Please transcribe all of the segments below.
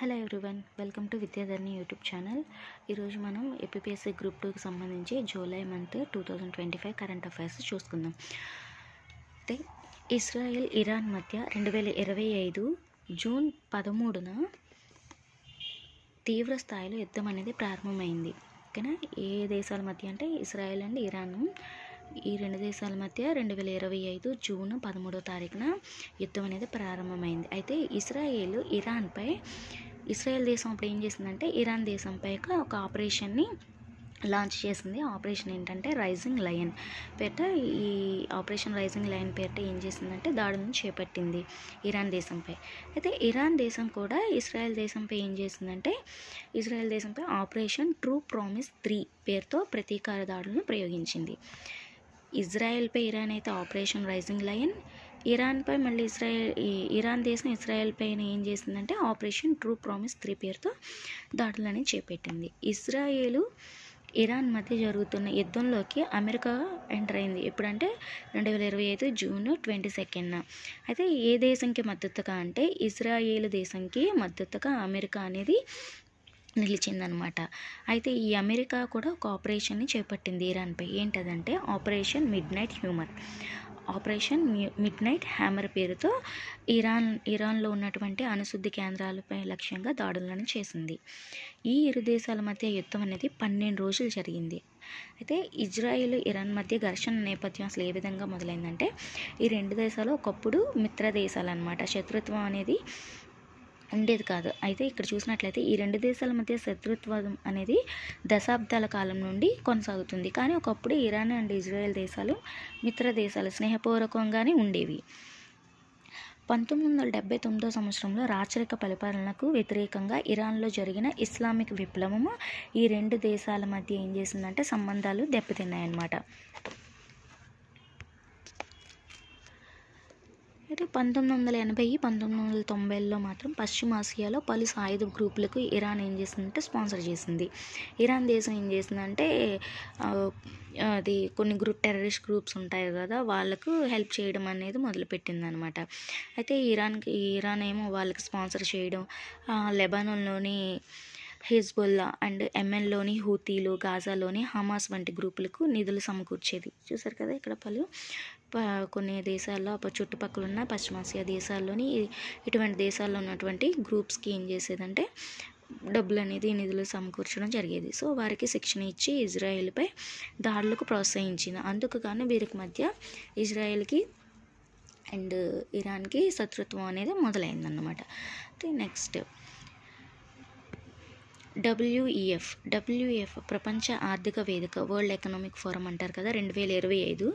Hello everyone welcome to విద్యాధర్ని YouTube channel ఈరోజు మనం ఏపీఎస్సీ గ్రూప్ టూకి సంబంధించి July month two thousand twenty five current affairs చూసుకుందాం. అయితే ఇస్రాయెల్ ఇరాన్ మధ్య రెండు వేల ఇరవై ఐదు జూన్ పదమూడున తీవ్ర స్థాయిలో యుద్ధం అనేది ప్రారంభమైంది. ఓకేనా? ఏ దేశాల మధ్య అంటే ఇస్రాయెల్ అండ్ ఇరాన్. ఈ రెండు దేశాల మధ్య రెండు వేల ఇరవై ఐదు జూన్ పదమూడో తారీఖున యుద్ధం అనేది ప్రారంభమైంది. అయితే ఇస్రాయేల్ ఇరాన్పై ఇస్రాయేల్ దేశం అప్పుడు ఏం చేసిందంటే ఇరాన్ దేశంపై ఒక ఆపరేషన్ని లాంచ్ చేసింది. ఆపరేషన్ ఏంటంటే రైజింగ్ లయన్ పేరిట ఈ ఆపరేషన్ రైజింగ్ లయన్ పేరిట ఏం చేసిందంటే దాడులను చేపట్టింది ఇరాన్ దేశంపై అయితే ఇరాన్ దేశం కూడా ఇస్రాయెల్ దేశంపై ఏం చేసిందంటే ఇస్రాయెల్ దేశంపై ఆపరేషన్ ట్రూ ప్రామిస్ త్రీ పేరుతో ప్రతీకార దాడులను ప్రయోగించింది. ఇజ్రాయెల్పై ఇరాన్ అయితే ఆపరేషన్ రైజింగ్ లయన్ ఇరాన్పై మళ్ళీ ఇస్రాయెల్ ఇరాన్ దేశం ఇస్రాయెల్ పైన ఏం చేసిందంటే ఆపరేషన్ ట్రూ ప్రామిస్ త్రీ పేరుతో దాడులని చేపట్టింది. ఇస్రాయేలు ఇరాన్ మధ్య జరుగుతున్న యుద్ధంలోకి అమెరికా ఎంటర్ అయింది. ఎప్పుడంటే రెండు వేల ఇరవై ఐదు జూన్ ట్వంటీ సెకండ్న. అయితే ఏ దేశంకి మద్దతుగా అంటే ఇజ్రాయేల్ దేశంకి మద్దతుగా అమెరికా అనేది నిలిచిందనమాట. అయితే ఈ అమెరికా కూడా ఒక ఆపరేషన్ని చేపట్టింది ఇరాన్పై. ఏంటదంటే operation midnight hammer operation midnight hammer పేరుతో ఇరాన్ ఇరాన్లో ఉన్నటువంటి అణుశుద్ధి కేంద్రాలపై లక్ష్యంగా దాడులను చేసింది. ఈ ఇరు దేశాల మధ్య యుద్ధం అనేది పన్నెండు రోజులు జరిగింది. అయితే ఇజ్రాయిల్ ఇరాన్ మధ్య ఘర్షణ నేపథ్యం అసలు ఏ విధంగా మొదలైందంటే ఈ రెండు దేశాలు ఒకప్పుడు మిత్ర దేశాలు అనమాట శత్రుత్వం అనేది ఉండేది కాదు. అయితే ఇక్కడ చూసినట్లయితే ఈ రెండు దేశాల మధ్య శత్రుత్వం అనేది దశాబ్దాల కాలం నుండి కొనసాగుతుంది. కానీ ఒకప్పుడు ఇరాన్ అండ్ ఇజ్రాయెల్ దేశాలు మిత్ర దేశాలు స్నేహపూర్వకంగానే ఉండేవి. పంతొమ్మిది వందల డెబ్బై తొమ్మిదో సంవత్సరంలో రాచరిక పరిపాలనకు వ్యతిరేకంగా ఇరాన్లో జరిగిన ఇస్లామిక్ విప్లవము ఈ రెండు దేశాల మధ్య ఏం చేసిందంటే సంబంధాలు దెబ్బతిన్నాయన్నమాట. అయితే పంతొమ్మిది వందల ఎనభై పంతొమ్మిది వందల తొంభైలో మాత్రం పశ్చిమాసియాలో పలు సాయుధ గ్రూపులకు ఇరాన్ ఏం చేసిందంటే స్పాన్సర్ చేసింది. ఇరాన్ దేశం ఏం చేసిందంటే అది కొన్ని గ్రూప్ టెర్రరిస్ట్ గ్రూప్స్ ఉంటాయి కదా వాళ్ళకు హెల్ప్ చేయడం అనేది మొదలుపెట్టింది అనమాట అయితే ఇరాన్కి ఇరాన్ ఏమో వాళ్ళకి స్పాన్సర్ చేయడం ఆ, హిజ్బుల్లా అండ్ ఎంఎన్లోని హూతీలు గాజాలోని హమాస్ వంటి గ్రూపులకు నిధులు సమకూర్చేది. చూసారు కదా ఇక్కడ పలు కొన్ని దేశాల్లో చుట్టుపక్కల ఉన్న పశ్చిమాసియా దేశాల్లోని ఇటువంటి దేశాల్లో ఉన్నటువంటి గ్రూప్స్కి ఏం చేసేదంటే డబ్బులు అనేది నిధులు సమకూర్చడం జరిగేది. సో వారికి శిక్షణ ఇచ్చి ఇజ్రాయెల్పై దాడులకు ప్రోత్సహించింది. అందుకు గాను వీరికి మధ్య ఇజ్రాయెల్కి అండ్ ఇరాన్కి శత్రుత్వం అనేది మొదలైందన్నమాట. నెక్స్ట్ డబ్ల్యూఈఎఫ్ డబ్ల్యూఎఫ్ ప్రపంచ ఆర్థిక వేదిక వరల్డ్ ఎకనామిక్ ఫోరం అంటారు కదా రెండు వేల ఇరవై ఐదు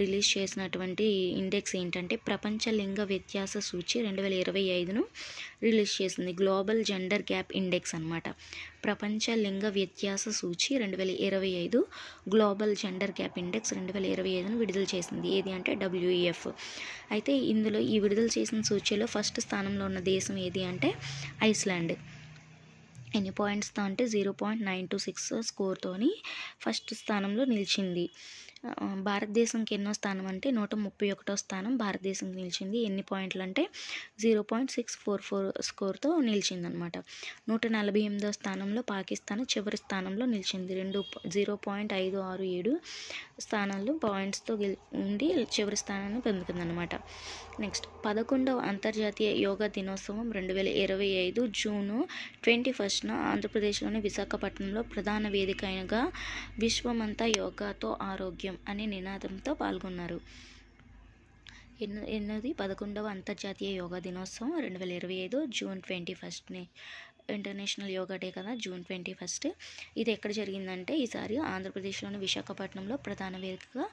రిలీజ్ చేసినటువంటి ఇండెక్స్ ఏంటంటే ప్రపంచ లింగ వ్యత్యాస సూచి రెండు వేల ఇరవై ఐదును రిలీజ్ చేసింది. గ్లోబల్ జెండర్ గ్యాప్ ఇండెక్స్ అన్నమాట. ప్రపంచ లింగ వ్యత్యాస సూచి రెండు వేల ఇరవై ఐదు గ్లోబల్ జెండర్ గ్యాప్ ఇండెక్స్ రెండు వేల ఇరవై ఐదును విడుదల చేసింది. ఏది అంటే డబ్ల్యూఈఎఫ్. అయితే ఇందులో ఈ విడుదల చేసిన సూచీలో ఫస్ట్ స్థానంలో ఉన్న దేశం ఏది అంటే ఐస్లాండ్. ఎన్ని పాయింట్స్తో అంటే zero point nine two six స్కోర్తోని first స్థానంలో నిలిచింది. భారతదేశంకి ఎన్నో స్థానం అంటే నూట ముప్పై ఒకటో స్థానం భారతదేశంకి నిలిచింది. ఎన్ని పాయింట్లు అంటే zero point six four four స్కోర్తో నిలిచిందనమాట. నూట నలభై ఎనిమిదో స్థానంలో పాకిస్తాన్ చివరి స్థానంలో నిలిచింది. రెండు జీరో పాయింట్ ఐదు ఆరు ఏడు స్థానాలు పాయింట్స్తో గెలి ఉండి చివరి స్థానాన్ని పొందుకుందనమాట. నెక్స్ట్ పదకొండవ అంతర్జాతీయ యోగా దినోత్సవం రెండు వేల ఇరవై ఐదు జూను ట్వంటీ ఫస్ట్ ఫస్ట్న ఆంధ్రప్రదేశ్లోని విశాఖపట్నంలో ప్రధాన వేదిక అయినగా విశ్వమంతా యోగాతో ఆరోగ్యం అనే నినాదంతో పాల్గొన్నారు. ఎన్నో ఎన్నోది? పదకొండవ అంతర్జాతీయ యోగా దినోత్సవం రెండు వేల ఇరవై ఐదు జూన్ ట్వంటీ ఫస్ట్ని. ఇంటర్నేషనల్ యోగా డే కదా జూన్ ట్వంటీ ఫస్ట్. ఇది ఎక్కడ జరిగిందంటే ఈసారి ఆంధ్రప్రదేశ్లోని విశాఖపట్నంలో ప్రధాన వేదికగా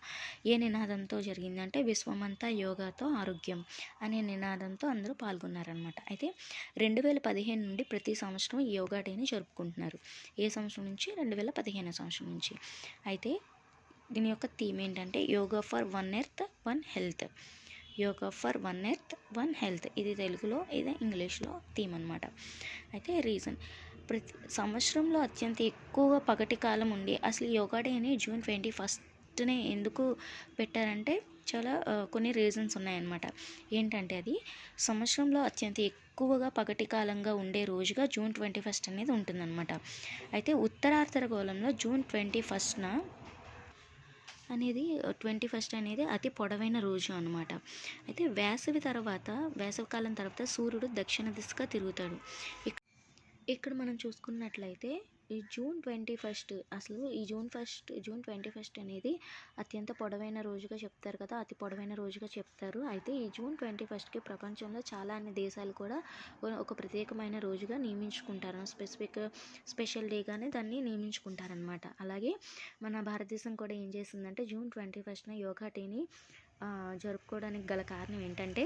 ఏ నినాదంతో జరిగిందంటే విశ్వమంతా యోగాతో ఆరోగ్యం అనే నినాదంతో అందరూ పాల్గొన్నారనమాట అయితే రెండు వేల పదిహేను నుండి ప్రతి సంవత్సరం ఈ యోగా డేని జరుపుకుంటున్నారు. ఏ సంవత్సరం నుంచి? రెండు వేల పదిహేను సంవత్సరం నుంచి. అయితే దీని యొక్క థీమ్ ఏంటంటే yoga for one earth one health. Yoga for one earth one health. ఇది తెలుగులో ఇది ఇంగ్లీష్లో థీమ్ అనమాట అయితే రీజన్. ప్రతి సంవత్సరంలో అత్యంత ఎక్కువగా పగటి కాలం ఉండి అసలు యోగా డేని జూన్ ట్వంటీ ఫస్ట్నే ఎందుకు పెట్టారంటే చాలా కొన్ని రీజన్స్ ఉన్నాయన్నమాట. ఏంటంటే అది సంవత్సరంలో అత్యంత ఎక్కువగా పగటి కాలంగా ఉండే రోజుగా జూన్ ట్వంటీ ఫస్ట్ అనేది ఉంటుందన్నమాట. అయితే ఉత్తరార్ధగోళంలో జూన్ ట్వంటీ ఫస్ట్న అనేది ట్వంటీ ఫస్ట్ అనేది అతి పొడవైన రోజు అనమాట అయితే వేసవి తర్వాత వేసవికాలం తర్వాత సూర్యుడు దక్షిణ దిశగా తిరుగుతాడు. ఇక్- ఇక్కడ మనం చూసుకున్నట్లయితే ఈ జూన్ ట్వంటీ ఫస్ట్ అసలు ఈ June first June twenty first అనేది అత్యంత పొడవైన రోజుగా చెప్తారు కదా అతి పొడవైన రోజుగా చెప్తారు. అయితే ఈ జూన్ ట్వంటీ ఫస్ట్కి ప్రపంచంలో చాలా అన్ని దేశాలు కూడా ఒక ప్రత్యేకమైన రోజుగా నియమించుకుంటారు. స్పెసిఫిక్ స్పెషల్ డేగానే దాన్ని నియమించుకుంటారనమాట అలాగే మన భారతదేశం కూడా ఏం చేసిందంటే జూన్ ట్వంటీ ఫస్ట్న యోగా డేని జరుపుకోవడానికి గల కారణం ఏంటంటే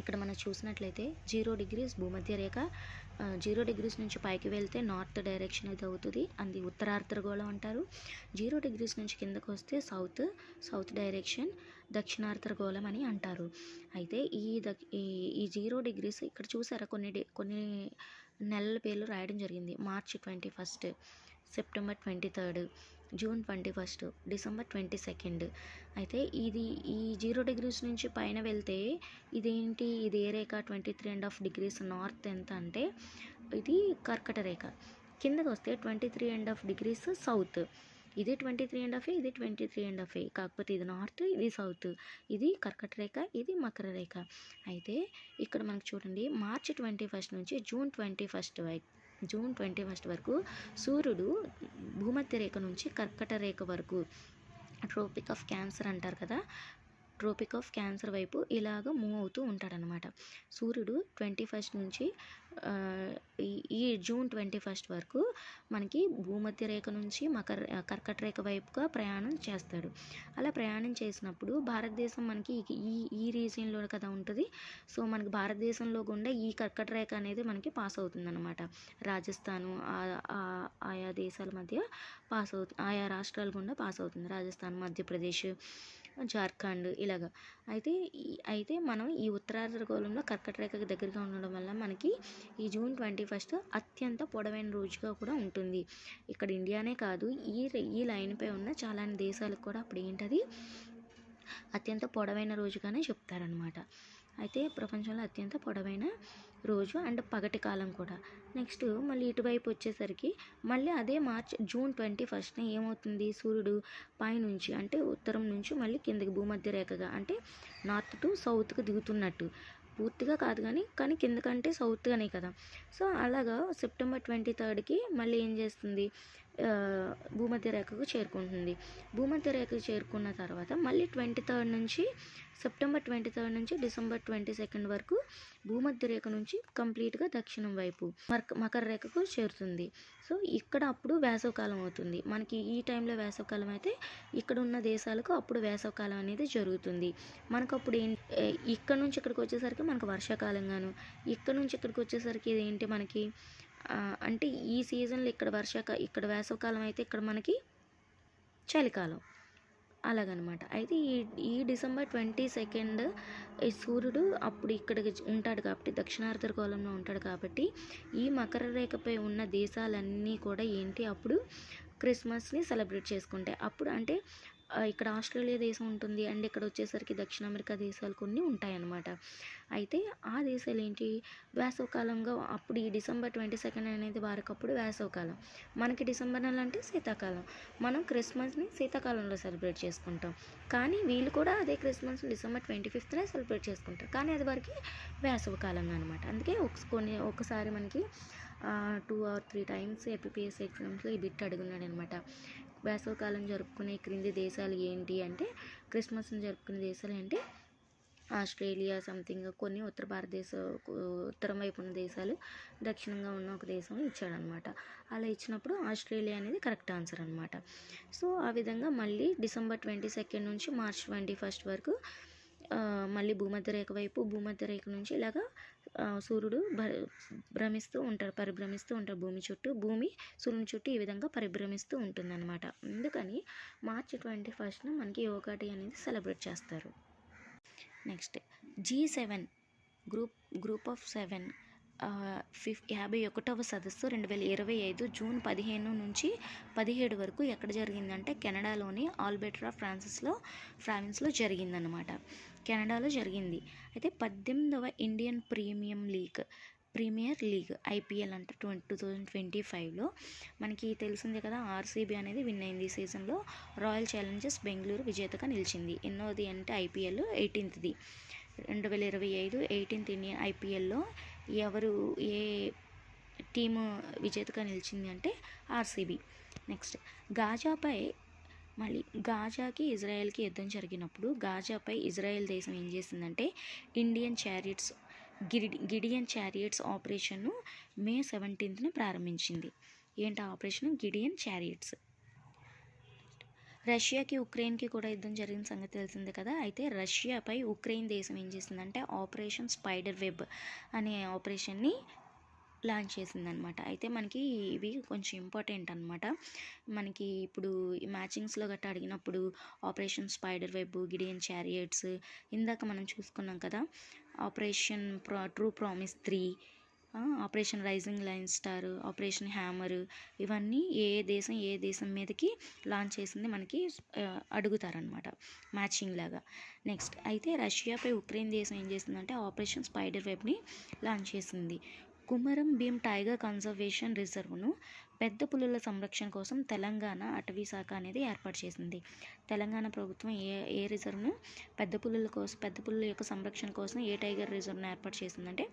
ఇక్కడ మనం చూసినట్లయితే జీరో డిగ్రీస్ భూమధ్య రేఖ జీరో డిగ్రీస్ నుంచి పైకి వెళ్తే నార్త్ డైరెక్షన్ అయితే అవుతుంది. అది ఉత్తరార్ధగోళం అంటారు. జీరో డిగ్రీస్ నుంచి కిందకు వస్తే సౌత్ సౌత్ డైరెక్షన్ దక్షిణార్ధగోళం అని అంటారు. అయితే ఈ ద ఈ ఈ జీరో డిగ్రీస్ ఇక్కడ చూసారా? కొన్ని డే కొన్ని నెలల పేర్లు రాయడం జరిగింది. March twenty first September twenty third June twenty first December twenty second. అయితే ఇది ఈ జీరో డిగ్రీస్ నుంచి పైన వెళ్తే ఇదేంటి? ఇది ఏ రేఖ? Twenty three and half degrees north ఎంత అంటే ఇది కర్కట రేఖ. కిందకు వస్తే twenty three and half degrees south. ఇది ట్వంటీ త్రీ అండ్ హాఫ్ ఇది ట్వంటీ త్రీ అండ్ హాఫ్ కాకపోతే ఇది నార్త్ ఇది సౌత్. ఇది కర్కట రేఖ ఇది మకర రేఖ. అయితే ఇక్కడ మనకు చూడండి మార్చ్ ట్వంటీ ఫస్ట్ నుంచి జూన్ ట్వంటీ ఫస్ట్ వరకు జూన్ ట్వంటీ ఫస్ట్ వరకు సూర్యుడు భూమధ్య రేఖ నుంచి కర్కట రేఖ వరకు ట్రోపిక్ ఆఫ్ క్యాన్సర్ అంటారు కదా ట్రోపిక్ ఆఫ్ క్యాన్సర్ వైపు ఇలాగ మూవ్ అవుతూ ఉంటాడనమాట సూర్యుడు ట్వంటీ ఫస్ట్ నుంచి ఈ- ఈ జూన్ ట్వంటీ ఫస్ట్ వరకు మనకి భూమధ్య రేఖ నుంచి మకర కర్కట రేఖ వైపుగా ప్రయాణం చేస్తాడు. అలా ప్రయాణం చేసినప్పుడు భారతదేశం మనకి ఈ- ఈ రీజియన్లో కదా ఉంటుంది. సో మనకి భారతదేశంలో గుండా ఈ కర్కట రేఖ అనేది మనకి పాస్ అవుతుందన్నమాట. రాజస్థాను ఆ- ఆయా దేశాల మధ్య పాస్ అవుతుంది ఆయా రాష్ట్రాల గుండా పాస్ అవుతుంది. రాజస్థాన్ మధ్యప్రదేశ్ జార్ఖండ్ ఇలాగ. అయితే అయితే మనం ఈ ఉత్తరార్ధగోళంలో కర్కట రేఖకు దగ్గరగా ఉండడం వల్ల మనకి ఈ జూన్ ట్వంటీ ఫస్ట్ అత్యంత పొడవైన రోజుగా కూడా ఉంటుంది. ఇక్కడ ఇండియానే కాదు ఈ ఈ లైన్పై ఉన్న చాలా దేశాలకు కూడా అప్పుడు ఏంటది? అత్యంత పొడవైన రోజుగానే చెప్తారనమాట అయితే ప్రపంచంలో అత్యంత పొడవైన రోజు అండ్ పగటి కాలం కూడా. నెక్స్ట్ మళ్ళీ ఇటువైపు వచ్చేసరికి మళ్ళీ అదే మార్చ్ జూన్ ట్వంటీ ఫస్ట్న ఏమవుతుంది? సూర్యుడు పైనుంచి అంటే ఉత్తరం నుంచి మళ్ళీ కిందకి భూమధ్య రేఖగా అంటే నార్త్ టు సౌత్కి దిగుతున్నట్టు. పూర్తిగా కాదు కానీ కానీ కిందకంటే సౌత్గానే కదా. సో అలాగా సెప్టెంబర్ ట్వంటీ థర్డ్కి మళ్ళీ ఏం చేస్తుంది? భూమధ్య రేఖకు చేరుకుంటుంది. భూమధ్య రేఖకు చేరుకున్న తర్వాత మళ్ళీ ట్వంటీ థర్డ్ నుంచి సెప్టెంబర్ ట్వంటీ థర్డ్ నుంచి డిసెంబర్ ట్వంటీ సెకండ్ వరకు భూమధ్య రేఖ నుంచి కంప్లీట్గా దక్షిణం వైపు మక మకర రేఖకు చేరుతుంది. సో ఇక్కడ అప్పుడు వేసవకాలం అవుతుంది. మనకి ఈ టైంలో వేసవకాలం అయితే ఇక్కడ ఉన్న దేశాలకు అప్పుడు వేసవకాలం అనేది జరుగుతుంది. మనకు అప్పుడు ఇక్కడ నుంచి ఇక్కడికి వచ్చేసరికి మనకు వర్షాకాలంగాను ఇక్కడ నుంచి ఇక్కడికి వచ్చేసరికి ఇదేంటి మనకి అంటే ఈ సీజన్లో ఇక్కడ వర్షాక ఇక్కడ వేసవకాలం అయితే ఇక్కడ మనకి చలికాలం. అలాగనమాట. అయితే ఈ ఈ డిసెంబర్ ట్వంటీ సెకండ్ ఈ సూర్యుడు అప్పుడు ఇక్కడికి ఉంటాడు కాబట్టి దక్షిణార్ధగోళంలో ఉంటాడు కాబట్టి ఈ మకర రేఖపై ఉన్న దేశాలన్నీ కూడా ఏంటి? అప్పుడు క్రిస్మస్ని సెలబ్రేట్ చేసుకుంటాయి. అప్పుడు అంటే ఇక్కడ ఆస్ట్రేలియా దేశం ఉంటుంది. అండ్ ఇక్కడ వచ్చేసరికి దక్షిణ అమెరికా దేశాలు కొన్ని ఉంటాయన్నమాట. అయితే ఆ దేశాలు ఏంటి వేసవకాలంగా అప్పుడు ఈ డిసెంబర్ ట్వంటీ సెకండ్ అనేది వారికప్పుడు వేసవకాలం. మనకి డిసెంబర్ నెల అంటే శీతాకాలం. మనం క్రిస్మస్ని శీతాకాలంలో సెలబ్రేట్ చేసుకుంటాం. కానీ వీళ్ళు కూడా అదే క్రిస్మస్ డిసెంబర్ ట్వంటీ ఫిఫ్త్నే సెలబ్రేట్ చేసుకుంటారు. కానీ అది వరకు వేసవకాలంగా అనమాట అందుకే ఒక కొన్ని ఒకసారి మనకి two or three times APS ఎగ్జామ్స్లో ఈ బిట్ అడుగున్నాడు అనమాట వేసవకాలం జరుపుకునే క్రింది దేశాలు ఏంటి అంటే క్రిస్మస్ని జరుపుకునే దేశాలు అంటే ఆస్ట్రేలియా సంథింగ్ కొన్ని ఉత్తర భారతదేశ ఉత్తరం వైపు ఉన్న దేశాలు దక్షిణంగా ఉన్న ఒక దేశం ఇచ్చాడనమాట. అలా ఇచ్చినప్పుడు ఆస్ట్రేలియా అనేది కరెక్ట్ ఆన్సర్ అనమాట. సో ఆ విధంగా మళ్ళీ డిసెంబర్ ట్వంటీ సెకండ్ నుంచి మార్చ్ ట్వంటీ ఫస్ట్ వరకు మళ్ళీ భూమధ్య రేఖ వైపు భూమధ్య రేఖ నుంచి ఇలాగా సూర్యుడు భ- భ్రమిస్తూ ఉంటాడు పరిభ్రమిస్తూ ఉంటాడు భూమి చుట్టూ. భూమి సూర్యుని చుట్టూ ఈ విధంగా పరిభ్రమిస్తూ ఉంటుందన్నమాట. అందుకని మార్చి ట్వంటీ ఫస్ట్న మనకి యోగా డే అనేది సెలబ్రేట్ చేస్తారు. Next G seven group group of seven ఫిఫ్ యాభై ఒకటవ సదస్సు రెండు వేల ఇరవై ఐదు జూన్ పదిహేను నుంచి పదిహేడు వరకు ఎక్కడ జరిగిందంటే కెనడాలోని ఆల్బెట్రా ఫ్రాన్సిస్లో ఫ్రాన్స్లో జరిగిందనమాట కెనడాలో జరిగింది. అయితే పద్దెనిమిదవ Indian premium league premier league IPL అంటే ట్వంటీ టూ థౌజండ్ ట్వంటీ ఫైవ్లో మనకి తెలిసిందే కదా ఆర్సీబీ అనేది విన్ అయింది. ఈ సీజన్లో రాయల్ ఛాలెంజర్స్ బెంగళూరు విజేతగా నిలిచింది. ఎన్నోది అంటే ఐపీఎల్ ఎయిటీన్త్ది. రెండు వేల ఇరవై ఐదు ఎయిటీన్త్ ఇండియన్ ఐపీఎల్లో ఎవరు ఏ టీము విజేతగా నిలిచింది అంటే ఆర్సీబీ. నెక్స్ట్ గాజాపై మళ్ళీ గాజాకి ఇజ్రాయెల్కి యుద్ధం జరిగినప్పుడు గాజాపై ఇజ్రాయెల్ దేశం ఏం చేసిందంటే ఇండియన్ చారియట్స్ గిడి గిడియన్ చారియట్స్ ఆపరేషన్ను మే సెవెంటీన్త్న ప్రారంభించింది. ఏంటి ఆపరేషన్? Gideon chariots. రష్యాకి ఉక్రెయిన్కి కూడా యుద్ధం జరిగిన సంగతి తెలిసిందే కదా. అయితే రష్యాపై ఉక్రెయిన్ దేశం ఏం చేసిందంటే ఆపరేషన్ స్పైడర్ వెబ్ అనే ఆపరేషన్ని లాంచ్ చేసిందనమాట అయితే మనకి ఇవి కొంచెం ఇంపార్టెంట్ అనమాట మనకి ఇప్పుడు ఈ మ్యాచింగ్స్లో గట్రా అడిగినప్పుడు operation spider web Gideon chariots ఇందాక మనం చూసుకున్నాం కదా. ఆపరేషన్ ప్రా true promise three operation rising lion star operation hammer ఇవన్నీ ఏ దేశం ఏ దేశం మీదకి లాంచ్ చేసింది మనకి అడుగుతారనమాట మ్యాచింగ్ లాగా. నెక్స్ట్ అయితే రష్యాపై ఉక్రెయిన్ దేశం ఏం చేసిందంటే ఆపరేషన్ స్పైడర్ వెబ్ని లాంచ్ చేసింది. కుమరం భీమ్ టైగర్ కన్జర్వేషన్ రిజర్వ్ను పెద్ద పులుల సంరక్షణ కోసం తెలంగాణ అటవీ శాఖ అనేది ఏర్పాటు చేసింది. తెలంగాణ ప్రభుత్వం ఏ ఏ రిజర్వ్ను పెద్ద పులుల కోసం పెద్ద పులుల యొక్క సంరక్షణ కోసం ఏ టైగర్ రిజర్వ్ను ఏర్పాటు చేసిందంటే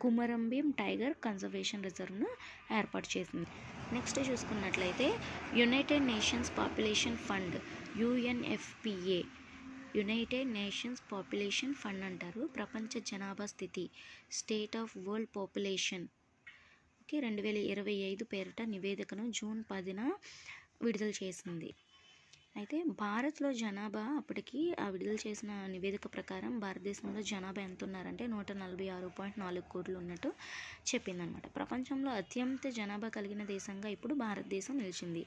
కుమరం టైగర్ కన్జర్వేషన్ రిజర్వ్ను ఏర్పాటు చేసింది. నెక్స్ట్ చూసుకున్నట్లయితే United Nations population fund UNFPA United Nations population fund అంటారు. ప్రపంచ జనాభా స్థితి స్టేట్ ఆఫ్ వరల్డ్ పాపులేషన్ కి రెండు వేల ఇరవై ఐదు పేరిట నివేదికను జూన్ పదిన విడుదల చేసింది. అయితే భారత్లో జనాభా అప్పటికి ఆ విడుదల చేసిన నివేదిక ప్రకారం భారతదేశంలో జనాభా ఎంత ఉన్నారంటే నూట నలభై ఆరు పాయింట్ నాలుగు కోట్లు ఉన్నట్టు చెప్పిందనమాట. ప్రపంచంలో అత్యంత జనాభా కలిగిన దేశంగా ఇప్పుడు భారతదేశం నిలిచింది.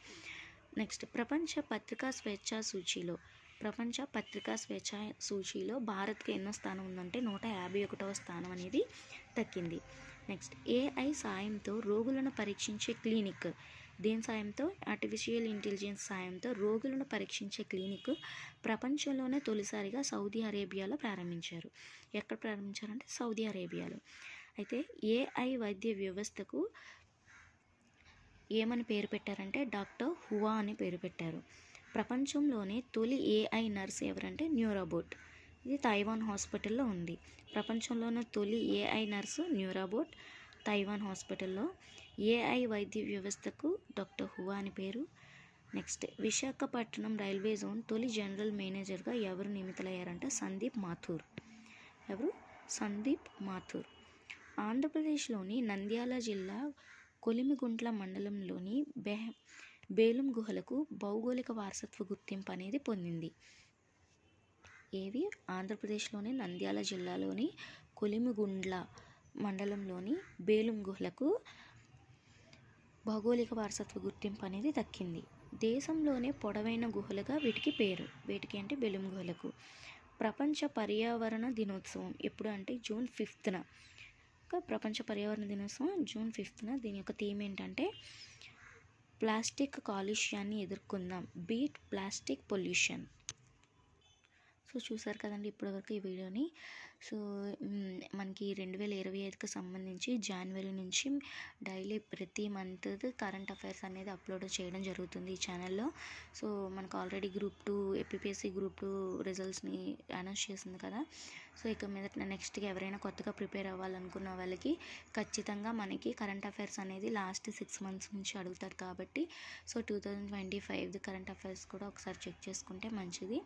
నెక్స్ట్ ప్రపంచ పత్రికా స్వేచ్ఛా సూచీలో ప్రపంచ పత్రికా స్వేచ్ఛ సూచీలో భారత్కి ఎన్నో స్థానం ఉందంటే నూట యాభై ఒకటవ స్థానం అనేది దక్కింది నెక్స్ట్ ఏఐ సాయంతో రోగులను పరీక్షించే క్లినిక్. దేని సాయంతో? ఆర్టిఫిషియల్ ఇంటెలిజెన్స్ సాయంతో రోగులను పరీక్షించే క్లినిక్ ప్రపంచంలోనే తొలిసారిగా సౌదీ అరేబియాలో ప్రారంభించారు. ఎక్కడ ప్రారంభించారంటే సౌదీ అరేబియాలో. అయితే ఏఐ వైద్య వ్యవస్థకు ఏమని పేరు పెట్టారంటే డాక్టర్ హువా అని పేరు పెట్టారు. ప్రపంచంలోనే తొలి ఏఐ నర్స్ ఎవరంటే న్యూరోబోట్. ఇది తైవాన్ హాస్పిటల్లో ఉంది. ప్రపంచంలోనే తొలి ఏఐ నర్సు న్యూరాబోట్ తైవాన్ హాస్పిటల్లో. ఏఐ వైద్య వ్యవస్థకు డాక్టర్ హువా అని పేరు. నెక్స్ట్ విశాఖపట్నం రైల్వే జోన్ తొలి జనరల్ మేనేజర్గా ఎవరు నియమితులయ్యారంటే? సందీప్ మాథూర్. ఎవరు? సందీప్ మాథూర్. ఆంధ్రప్రదేశ్లోని నంద్యాల జిల్లా కొలిమిగుంట్ల మండలంలోని బెహ్ బేలుం గుహలకు భౌగోళిక వారసత్వ గుర్తింపు అనేది పొందింది. ఏవి? ఆంధ్రప్రదేశ్లోని నంద్యాల జిల్లాలోని కొలిమిగుండ్ల మండలంలోని బేలుం గుహలకు భౌగోళిక వారసత్వ గుర్తింపు అనేది దక్కింది. దేశంలోనే పొడవైన గుహలుగా వీటికి పేరు. వీటికి అంటే బెలుం గుహలకు ప్రపంచ పర్యావరణ దినోత్సవం. ఎప్పుడు అంటే జూన్ ఫిఫ్త్న. ప్రపంచ పర్యావరణ దినోత్సవం జూన్ ఫిఫ్త్న. దీని యొక్క థీమ్ ఏంటంటే ప్లాస్టిక్ కాలుష్యాన్ని ఎదుర్కొందాం. Beat plastic pollution. సో చూసారు కదండి ఇప్పటివరకు ఈ వీడియోని. సో మనకి రెండు వేల ఇరవై ఐదుకి సంబంధించి జనవరి నుంచి డైలీ ప్రతి మంత్ కరెంట్ అఫైర్స్ అనేది అప్లోడ్ చేయడం జరుగుతుంది ఈ ఛానల్లో సో మనకు already group two APPSC group two రిజల్ట్స్ని announce చేసింది కదా. సో ఇక మీద నెక్స్ట్కి ఎవరైనా కొత్తగా ప్రిపేర్ అవ్వాలనుకున్న వాళ్ళకి ఖచ్చితంగా మనకి కరెంట్ అఫైర్స్ అనేది లాస్ట్ సిక్స్ మంత్స్ నుంచి అడుగుతారు కాబట్టి సో టూ థౌజండ్ ట్వంటీ ఫైవ్ది కరెంట్ అఫైర్స్ కూడా ఒకసారి చెక్ చేసుకుంటే మంచిది.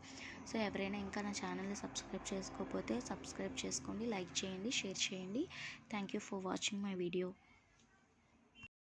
సో ఎవరైనా ఇంకా నా ఛానల్ని సబ్స్క్రైబ్ చేసుకోకపోతే సబ్స్క్రైబ్ చేసుకోండి లైక్ చేయండి షేర్ చేయండి. Thank you for watching my video